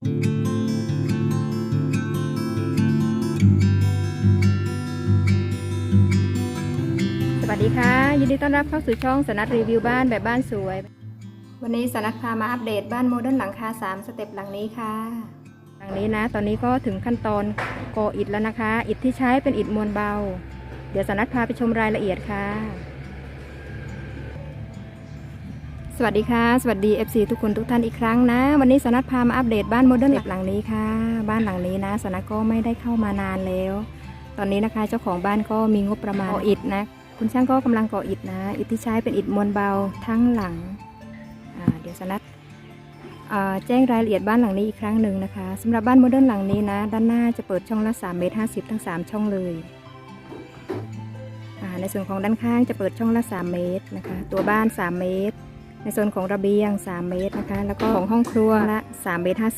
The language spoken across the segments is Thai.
สวัสดีค่ะ ยินดีต้อนรับเข้าสู่ช่องสนัดรีวิวบ้านแบบบ้านสวย วันนี้สนัดพามาอัปเดตบ้านโมเดิร์นหลังคา 3 สเต็ปหลังนี้ค่ะหลังนี้นะ ตอนนี้ก็ถึงขั้นตอนก่ออิฐแล้วนะคะ อิฐที่ใช้เป็นอิฐมวลเบา เดี๋ยวสนัดพาไปชมรายละเอียดค่ะ สวัสดีค่ะ สวัสดี FC ทุกคนทุกท่านอีกครั้งนะ วันนี้สนัดพามาอัปเดตบ้านโมเดิร์นหลังนี้ค่ะ บ้านหลังนี้นะสนัดก็ไม่ได้เข้ามานานแล้ว ตอนนี้นะคะเจ้าของบ้านก็มีงบประมาณก่ออิฐนะ คุณช่างก็กำลังก่ออิฐนะ อิฐที่ใช้เป็นอิฐมวลเบาทั้งหลัง เดี๋ยวสนัดแจ้งรายละเอียดบ้านหลังนี้อีกครั้งหนึ่งนะคะสำหรับบ้านโมเดิร์นหลังนี้นะ ด้านหน้าจะเปิดช่องละ3เมตร50ทั้ง 3 ช่องเลยในส่วนของด้านข้างจะเปิดช่องละ3เมตรนะคะ ตัวบ้าน 3 เมตร ในส่วนของระเบียง 3 เมตรนะคะ แล้วก็ของห้องครัวละ 3 เมตร 50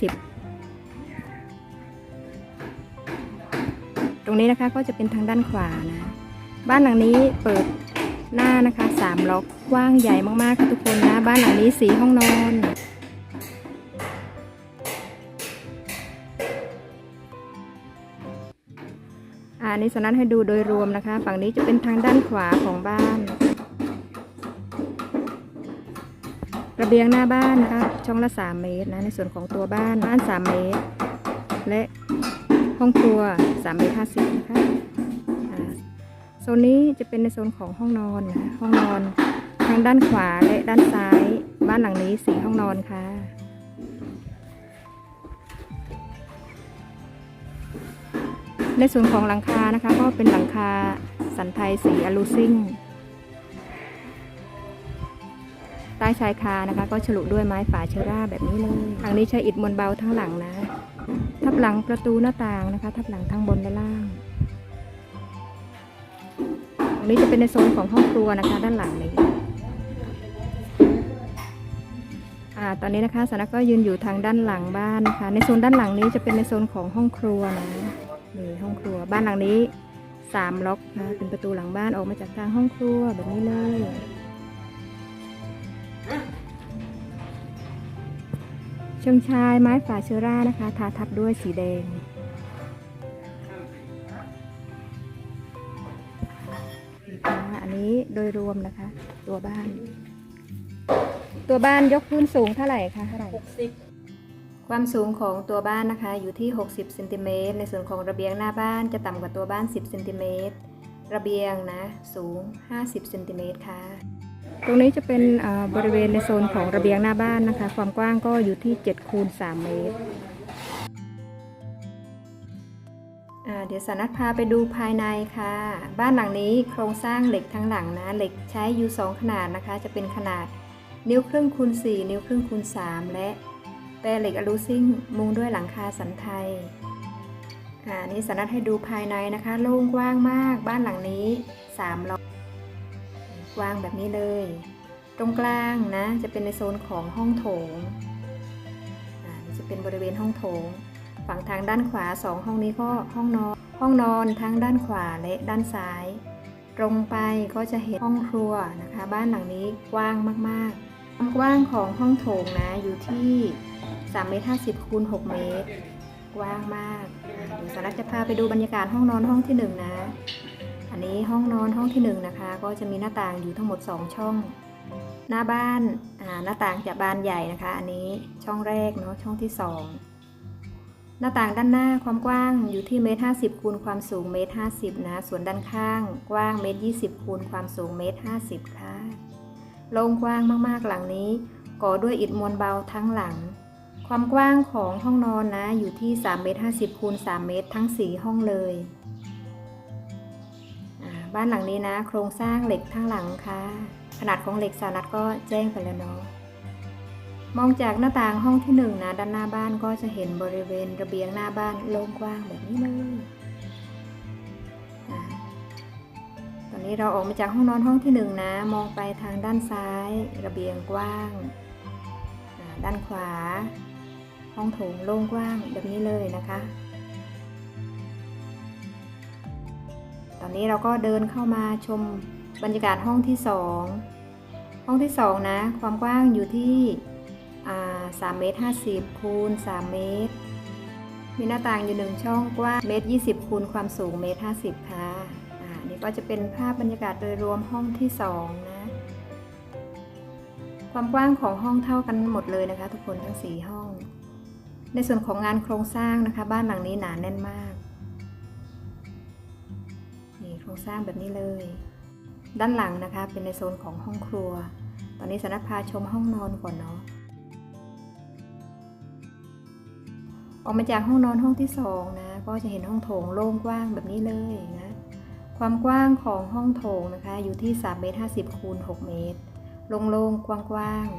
ตรงนี้นะคะก็จะเป็นทางด้านขวานะ บ้านหลังนี้เปิดหน้านะคะสามล็อกกว้างใหญ่มากๆค่ะทุกคนนะ บ้านหลังนี้สีห้องนอนอ่านี่สนัดให้ดูโดยรวมนะคะ ฝั่งนี้จะเป็นทางด้านขวาของบ้าน ระเบียงหน้าบ้านนะคะ ช่องละ 3 เมตรนะ ในส่วนของตัวบ้านบ้าน 3 เมตร และห้องครัว3เมตร50นะคะอ่าโซนนี้จะเป็นในโซนของห้องนอนนะห้องนอนทางด้านขวาและด้านซ้าย บ้านหลังนี้สีห้องนอนค่ะในส่วนของหลังคานะคะ ก็เป็นหลังคาสันไทยสีอลูซิ่ง ใต้ชายคานะคะ ก็ฉลุด้วยไม้ฝาเชอร่าแบบนี้เลยหลังนี้ใช้อิฐมวลเบาทั้งหลังนะ ทับหลังประตูหน้าต่างนะคะ ทับหลังทั้งบนและล่างอันนี้จะเป็นในโซนของห้องครัวนะคะ ด้านหลังนี้อ่าตอนนี้นะคะสานะก็ยืนอยู่ทางด้านหลังบ้านนะคะ ในโซนด้านหลังนี้จะเป็นในโซนของห้องครัวนะนี่ห้องครัวบ้านหลังนี้สามล็อกนะเป็นประตูหลังบ้านออกมาจากทางห้องครัวแบบนี้เลย เชิงชายไม้ฝาเชอร่านะคะ ทาทับด้วยสีแดงนะคะอันนี้โดยรวมนะคะ ตัวบ้าน ตัวบ้านยกพื้นสูงเท่าไหร่คะเท่าไหร่ความสูงของตัวบ้านนะคะอยู่ที่ 60เซนติเมตรในส่วนของระเบียงหน้าบ้านจะต่ำกว่าตัวบ้าน 10เซนติเมตรระเบียงนะ สูง 50เซนติเมตรค่ะ ตรงนี้จะเป็นบริเวณในโซนของระเบียงหน้าบ้านนะคะ ความกว้างก็อยู่ที่7คูณ3เมตรเดี๋ยวสานัดพาไปดูภายในค่ะ บ้านหลังนี้โครงสร้างเหล็กทั้งหลังนะเหล็กใช้อยู่ 2 ขนาดนะคะ จะเป็นขนาดนิ้วครึ่งคูณ4 นิ้วครึ่งคูณ3 และแปรเหล็กอลูซิ่งมุงด้วยหลังคาสันไทยอ่านี่สานัดให้ดูภายในนะคะ โล่งกว้างมาก บ้านหลังนี้3ล็อ วางแบบนี้เลย ตรงกลางนะจะเป็นในโซนของห้องโถงจะเป็นบริเวณห้องโถง ฝั่งทางด้านขวาสองห้องนี้ก็ห้องนอน ห้องนอนทั้งด้านขวาและด้านซ้าย ตรงไปก็จะเห็นห้องครัวนะคะ บ้านหลังนี้กว้างมากๆ ความกว้างของห้องโถงนะอยู่ที่3เมตร50คูณ6เมตร กว้างมากเดี๋ยวสารักจะพาไปดูบรรยากาศห้องนอนห้องที่หนึ่งนะ อันนี้ห้องนอนห้องที่หนึ่งนะคะ ก็จะมีหน้าต่างอยู่ทั้งหมด 2 ช่อง หน้าบ้านาหน้าต่างจะบานใหญ่นะคะ อันนี้ช่องแรกเนาะช่องที่ 2 หน้าต่างด้านหน้าความกว้างอยู่ที่เมตรห้าสิบคูณความสูงเมตรห้าสิบนะส่วนด้านข้างกว้างเมตรยี่สิบคูณความสูงเมตรห้าสิบค่ะโล่งกว้างมากๆหลังนี้ก่อด้วยอิฐมวลเบาทั้งหลัง ความกว้างของห้องนอนนะอยู่ที่3เมตร50คูณ3เมตรทั้ง 4 ห้องเลย บ้านหลังนี้นะ โครงสร้างเหล็กทั้งหลังค่ะ ขนาดของเหล็กสานัดก็แจ้งไปแล้วเนาะมองจากหน้าต่างห้องที่หนึ่งนะด้านหน้าบ้านก็จะเห็นบริเวณระเบียงหน้าบ้านโล่งกว้างแบบนี้เลยอตอนนี้เราออกมาจากห้องนอนห้องที่หนึ่งนะ มองไปทางด้านซ้าย ระเบียงกว้าง ด้านขวา ห้องโถงโล่งกว้างแบบนี้เลยนะคะ นี้เราก็เดินเข้ามาชมบรรยากาศห้องที่สองห้องที่สองนะ ความกว้างอยู่ที่อ่า3เมตร50คูณ3เมตร มีหน้าต่างอยู่หนึ่งช่องกว้างเมตร20คูณความสูงเมตร50ค่ะอ่านี่ก็จะเป็นภาพบรรยากาศโดยรวมห้องที่สองนะ ความกว้างของห้องเท่ากันหมดเลยนะคะ ทุกคนทั้งสี่ห้อง ในส่วนของงานโครงสร้างนะคะ บ้านหลังนี้หนาแน่นมาก โครงสร้างแบบนี้เลย ด้านหลังนะคะเป็นในโซนของห้องครัว ตอนนี้สนัดพาชมห้องนอนก่อนเนาะออกมาจากห้องนอนห้องที่สองนะก็จะเห็นห้องโถงโล่งกว้างแบบนี้เลยนะความกว้างของห้องโถงนะคะอยู่ที่3เมตร50คูณ6เมตรโล่งๆกว้างๆ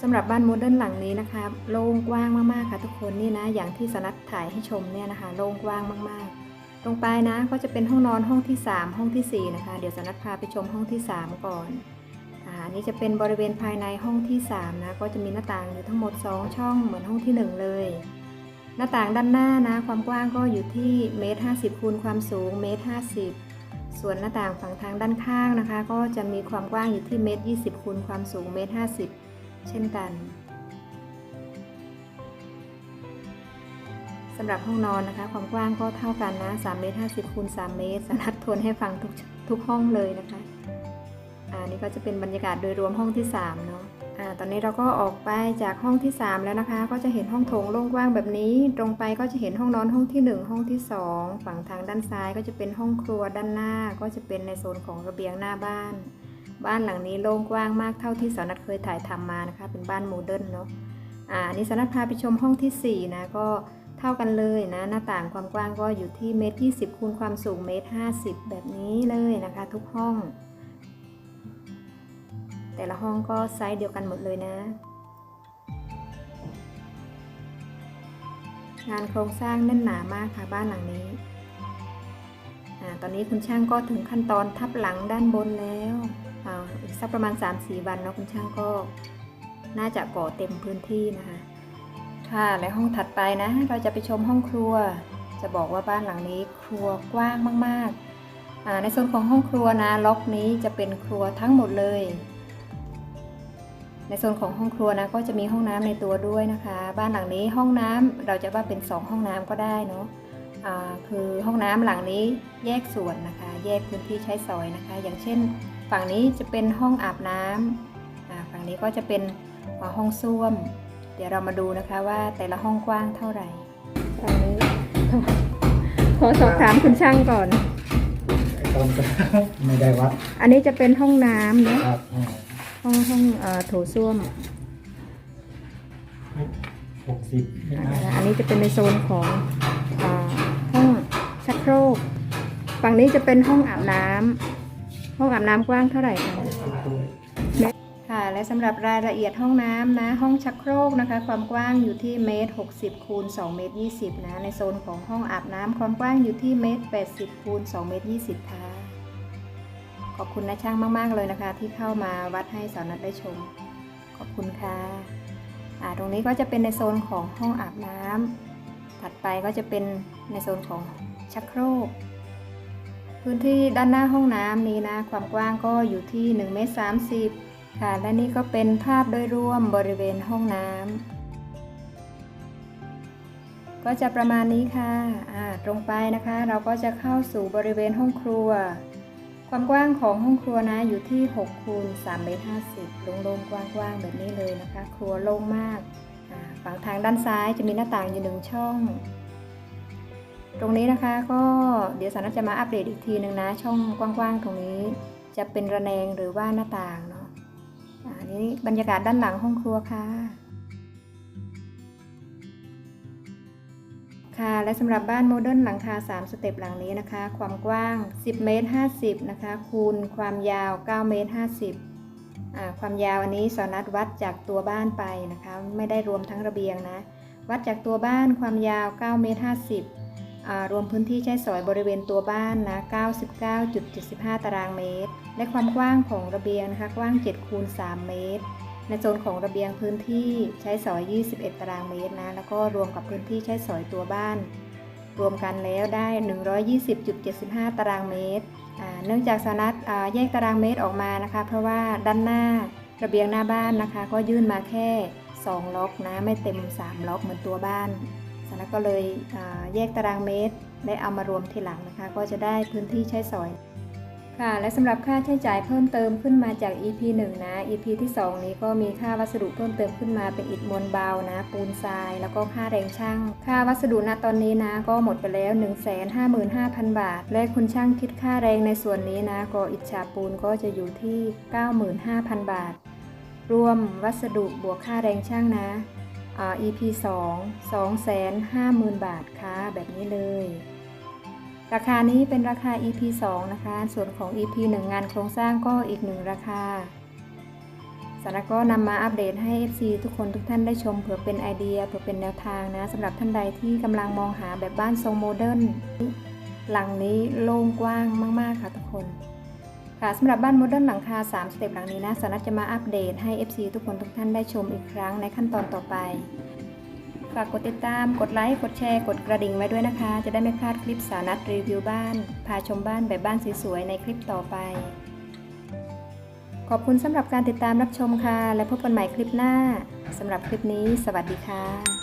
สำหรับบ้านโมเดิร์นหลังนี้นะคะ โล่งกว้างมากๆค่ะทุกคนนี่นะอย่างที่สนัดถ่ายให้ชมเนี่ยนะคะ โล่งกว้างมากๆ ตรงปลายนะก็จะเป็นห้องนอนห้องที่ 3 ห้องทีสี่4 นะคะ เดี๋ยวสนัดพาไปชมห้องที่ 3 ก่อนอ่าอันนี้จะเป็นบริเวณภายในห้องที่3นะก็จะมีหน้าต่างอยู่ทั้งหมด 2 ช่องเหมือนห้องที่ 1 เลย หน้าต่างด้านหน้านะ ความกว้างก็อยู่ที่เมตร50คูณความสูงเมตร50ส่วนหน้าต่างฝั่งทางด้านข้างนะคะ ก็จะมีความกว้างอยู่ที่เมตร20คูณความสูงเมตร50เช่นกัน สำหรับห้องนอนนะคะ ความกว้างก็เท่ากันนะ3เมตร50คูณ3เมตรสนัดทวนให้ฟังทุกทุกห้องเลยนะคะอ่านี่ก็จะเป็นบรรยากาศโดยรวมห้องที่3เนาะอ่าตอนนี้เราก็ออกไปจากห้องที่ 3 แล้วนะคะ ก็จะเห็นห้องโถงโล่งกว้างแบบนี้ ตรงไปก็จะเห็นห้องนอนห้องที่ 1 ห้องที่ 2 ฝั่งทางด้านซ้ายก็จะเป็นห้องครัวด้านหน้า ก็จะเป็นในโซนของระเบียงหน้าบ้าน บ้านหลังนี้โล่งกว้างมากเท่าที่สาวนัดเคยถ่ายทำมานะคะ เป็นบ้านโมเดิร์นเนาะอ่านี่สาวนัดพาไปชมห้องทีสี่4นะก็ เท่ากันเลยนะ หน้าต่างความกว้างก็อยู่ที่เมตร20คูณความสูงเมตร50แบบนี้เลยนะคะ ทุกห้อง แต่ละห้องก็ไซส์เดียวกันหมดเลยนะ งานโครงสร้างแน่นหนามากค่ะบ้านหลังนี้อ่าตอนนี้คุณช่างก็ถึงขั้นตอนทับหลังด้านบนแล้วอ่าอีกสักประมาณ 3-4 วันเนาะคุณช่างก็น่าจะก่อเต็มพื้นที่นะคะ ค่ะและห้องถัดไปนะ เราจะไปชมห้องครัว จะบอกว่าบ้านหลังนี้ครัวกว้างมากๆ ในส่วนของห้องครัวนะล็อกนี้จะเป็นครัวทั้งหมดเลย ในโซนของห้องครัวนะก็จะมีห้องน้ำในตัวด้วยนะคะ บ้านหลังนี้ห้องน้ำเราจะว่าเป็น 2 ห้องน้ำก็ได้เนาะคือห้องน้ำหลังนี้แยกส่วนนะคะ แยกพื้นที่ใช้สอยนะคะ อย่างเช่น ฝั่งนี้จะเป็นห้องอาบน้ำอ่าฝั่งนี้ก็จะเป็นห้องส้วม เดี๋ยวเรามาดูนะคะว่าแต่ละห้องกว้างเท่าไหร่ฝั่งนี้ขอสอบถามคุณช่างก่อน ตอนก็ไม่ได้วัดอันนี้จะเป็นห้องน้ำเนาะครับอ่าห้องห้องเอ่อโถส้วมหกสิบไม่อ่าได้แล้วอันนี้จะเป็นในโซนของอาห้องชักโครกฝั่งนี้จะเป็นห้องอาบน้ำห้องอาบน้ำกว้างเท่าไหร่คะค่ะ และสำหรับรายละเอียดห้องน้ำนะ ห้องชักโครกนะคะ ความกว้างอยู่ที่เมตร60คูณ2เมตร20นะ ในโซนของห้องอาบน้ำความกว้างอยู่ที่เมตร80คูณ2เมตร20ค่ะ ขอบคุณนะช่างมาก ๆ เลยนะคะ ที่เข้ามาวัดให้สาวนัดได้ชม ขอบคุณค่ะอ่าตรงนี้ก็จะเป็นในโซนของห้องอาบน้ำถัดไปก็จะเป็นในโซนของชักโครกพื้นที่ด้านหน้าห้องน้ำนี้นะ ความกว้างก็อยู่ที่1เมตร30 ค่ะและนี่ก็เป็นภาพโดยรวมบริเวณห้องน้ำก็จะประมาณนี้ค่ะอ่าตรงไปนะคะ เราก็จะเข้าสู่บริเวณห้องครัว ความกว้างของห้องครัวนะอยู่ที่6คูณ3เมตร50โล่งๆกว้างๆแบบนี้เลยนะคะ ครัวโล่งมากฝั่งทางด้านซ้ายจะมีหน้าต่างอยู่หนึ่งช่อง ตรงนี้นะคะก็เดี๋ยวสานัจะมาอัปเดตอีกทีหนึ่งนะ ช่องกว้างๆตรงนี้ จะเป็นระแนงหรือว่าหน้าต่างเนาะ นี่บรรยากาศด้านหลังห้องครัวค่ะ ค่ะ และสำหรับบ้านโมเดิร์นหลังคา 3 สเต็ปหลังนี้นะคะ ความกว้าง 10 เมตร 50 นะคะ คูณความยาว 9 เมตร 50 ความยาวอันนี้สอนัดวัดจากตัวบ้านไปนะคะ ไม่ได้รวมทั้งระเบียงนะ วัดจากตัวบ้านความยาว 9 เมตร 50 รวมพื้นที่ใช้สอยบริเวณตัวบ้านนะ99.75 ตารางเมตร และความกว้างของระเบียงนะคะกว้าง7คูณ3เมตร ในโซนของระเบียงพื้นที่ใช้สอย 21 ตารางเมตรนะแล้วก็รวมกับพื้นที่ใช้สอยตัวบ้าน รวมกันแล้วได้ 120.75 ตารางเมตร เนื่องจากสนัดแยกตารางเมตรออกมานะคะ เพราะว่าด้านหน้าระเบียงหน้าบ้านนะคะ ก็ยื่นมาแค่ 2 ล็อกนะไม่เต็ม 3 ล็อกเหมือนตัวบ้าน สาระก็เลยแยกตารางเมตรได้เอามารวมทีหลังนะคะ ก็จะได้พื้นที่ใช้สอยค่ะ และสำหรับค่าใช้จ่ายเพิ่มเติมขึ้นมาจาก EP 1 นะ EP ที่ 2 นี้ก็มีค่าวัสดุเพิ่มเติมขึ้นมาเป็นอิฐมวลเบานะ ปูนทราย แล้วก็ค่าแรงช่าง ค่าวัสดุณตอนนี้นะ ก็หมดไปแล้ว 155,000 บาท และคุณช่างคิดค่าแรงในส่วนนี้นะ ก็อิฐฉาบปูนก็จะอยู่ที่ 95,000 บาท รวมวัสดุบวกค่าแรงช่างนะ EP 2 250,000 บาทค่ะ แบบนี้เลย ราคานี้เป็นราคา EP 2 นะคะ ส่วนของ EP 1 งานโครงสร้างก็อีกหนึ่งราคาสาระก็นำมาอัปเดตให้ FC ทุกคนทุกท่านได้ชมเผื่อเป็นไอเดียเผื่อเป็นแนวทางนะสำหรับท่านใดที่กำลังมองหาแบบบ้านทรงโมเดิร์นหลังนี้โล่งกว้างมาก ๆ ค่ะทุกคน ค่ะสำหรับบ้านโมเดิร์นหลังคา 3 สเต็ปหลังนี้นะสาระจะมาอัปเดตให้ FC ทุกคนทุกท่านได้ชมอีกครั้งในขั้นตอนต่อไป ฝากกดติดตาม กดไลค์ กดแชร์ กดกระดิ่งไว้ด้วยนะคะ จะได้ไม่พลาดคลิปสานัดรีวิวบ้าน พาชมบ้านแบบบ้านสวยๆในคลิปต่อไป ขอบคุณสำหรับการติดตามรับชมค่ะ และพบกันใหม่คลิปหน้าสำหรับคลิปนี้ สวัสดีค่ะ